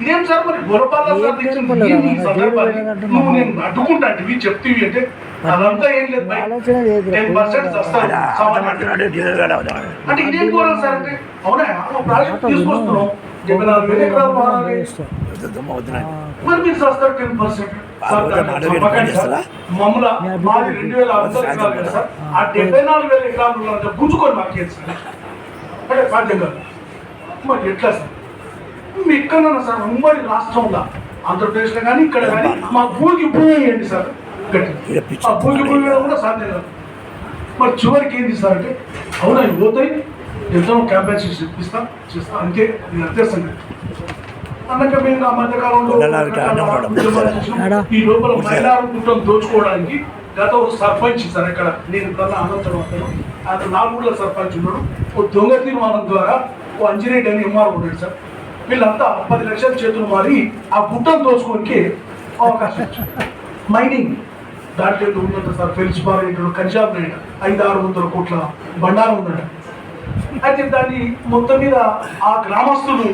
ఇదేం సార్ మరి. నువ్వు నేను అడ్డుకుంటా చెప్తీవి అంటే అదంతా ఏం లేదు. Ten percent. అంటే కోరాలి సార్ అంటే? అవునా? ప్రాజెక్ట్. మరి మీరు చేస్తారు టెన్ పర్సెంట్? మమ్మల్ని మాది రెండు వేల ఐదు వందల ఎకరాలు కదా సార్. ఆ డెబ్బై నాలుగు వేల ఎకరాలు ఉన్నదంటే గుంజుకొని మాకు సార్. అంటే మరి ఎట్లా సార్? మీ ఎక్కడన్నా సార్ ఉమ్మడి రాష్ట్రంలో ఆంధ్రప్రదేశ్లో కానీ ఇక్కడ కానీ మా భూమికి భూమి వేయండి సార్. ఆ భూమికి భూమి వేయడం కూడా సాధ్యం కాదు. మరి చివరికి ఏంటి సార్ అంటే అవునా పోతాయి? ఎంతో క్యాంపెయిన్ ఇప్పిస్తాం చేస్తాం. అంతే ఇది అంతే సంగతి. అన్నక మేము ఆ మధ్యకాలంలో. ఈ లోపల మైలారు గుట్టం దోచుకోవడానికి గత ఒక సర్పంచ్ సార్ ఇక్కడ నేను ఇప్పుడన్నా అనంతరం అతను ఆయన నాలుగుల సర్పంచ్ ఉన్నాడు. ఓ దొంగ తీర్మానం ద్వారా ఓ అంజిరెడ్డి అని ఎంఆర్ ఉన్నాడు సార్. వీళ్ళంతా పది లక్షల చేతులు మారి ఆ గుట్టను తోసుకోనికి అవకాశం మైనింగ్ దాంట్లో ఉందంట సార్ ఫెలిసిబార్ ఏంటో కంజాబ్ నాయుడు ఐదు ఆరు వందల కోట్ల బండారం ఉందంట. అయితే దాన్ని మొత్తం మీద ఆ గ్రామస్తులు